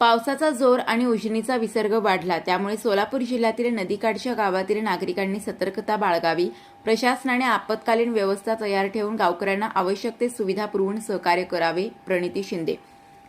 पावसाचा जोर आणि उजनीचा विसर्ग वाढला. त्यामुळे सोलापूर जिल्ह्यातील नदीकाठच्या गावातील नागरिकांनी सतर्कता बाळगावी. प्रशासनाने आपत्कालीन व्यवस्था तयार ठेवून गावकऱ्यांना आवश्यक ते सुविधा पुरवून सहकार्य करावे. प्रणिती शिंदे.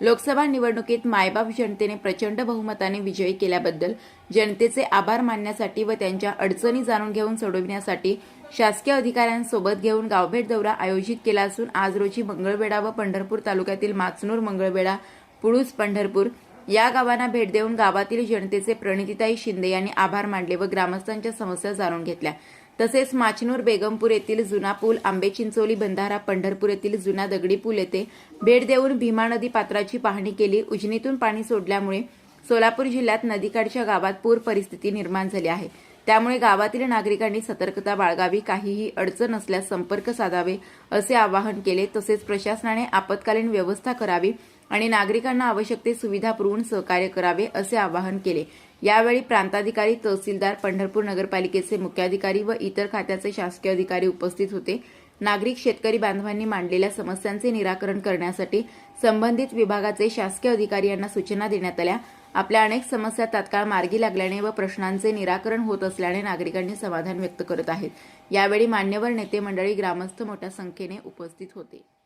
लोकसभा निवडणुकीत मायबाप जनतेने प्रचंड बहुमताने विजयी केल्याबद्दल जनतेचे आभार मानण्यासाठी व त्यांच्या अडचणी जाणून घेऊन सोडविण्यासाठी शासकीय अधिकाऱ्यांसोबत घेऊन गावभेट दौरा आयोजित केला असून आज रोजी मंगळवेढा व पंढरपूर तालुक्यातील माचनूर मंगळवेढा पुळूस पंढरपूर या गावांना भेट देऊन गावातील जनतेचे प्रणितीताई शिंदे यांनी आभार मानले व ग्रामस्थांच्या समस्या जाणून घेतल्या. तसेच माचनूर बेगमपूर येथील जुना पूल आंबेचिंचोली बंधारा पंढरपूर येथील जुना दगडी पूल येथे भेट देऊन भीमा नदी पात्राची पाहणी केली. उजनीतून पाणी सोडल्यामुळे सोलापूर जिल्ह्यात नदीकाठच्या गावात पूर परिस्थिती निर्माण झाली आहे. त्यामुळे गावातील नागरिकांनी सतर्कता बाळगावी काहीही अडचण असल्यास संपर्क साधावे असे आवाहन केले. तसेच प्रशासनाने आपत्कालीन व्यवस्था करावी. आणि नागरिकांना आवश्यक ते सुविधा पुरवून सहकार्य करावे असे आवाहन केले. यावेळी प्रांताधिकारी तहसीलदार पंढरपूर नगरपालिकेचे मुख्याधिकारी व इतर खात्याचे शासकीय अधिकारी उपस्थित होते. नागरिक शेतकरी बांधवांनी मांडलेल्या समस्यांचे निराकरण करण्यासाठी संबंधित विभागाचे शासकीय अधिकारी यांना सूचना देण्यात आल्या. आपल्या अनेक समस्या तात्काळ मार्गी लागल्याने व प्रश्नांचे निराकरण होत असल्याने नागरिकांनी समाधान व्यक्त करत आहेत. यावेळी मान्यवर नेते मंडळी ग्रामस्थ मोठ्या संख्येने उपस्थित होते.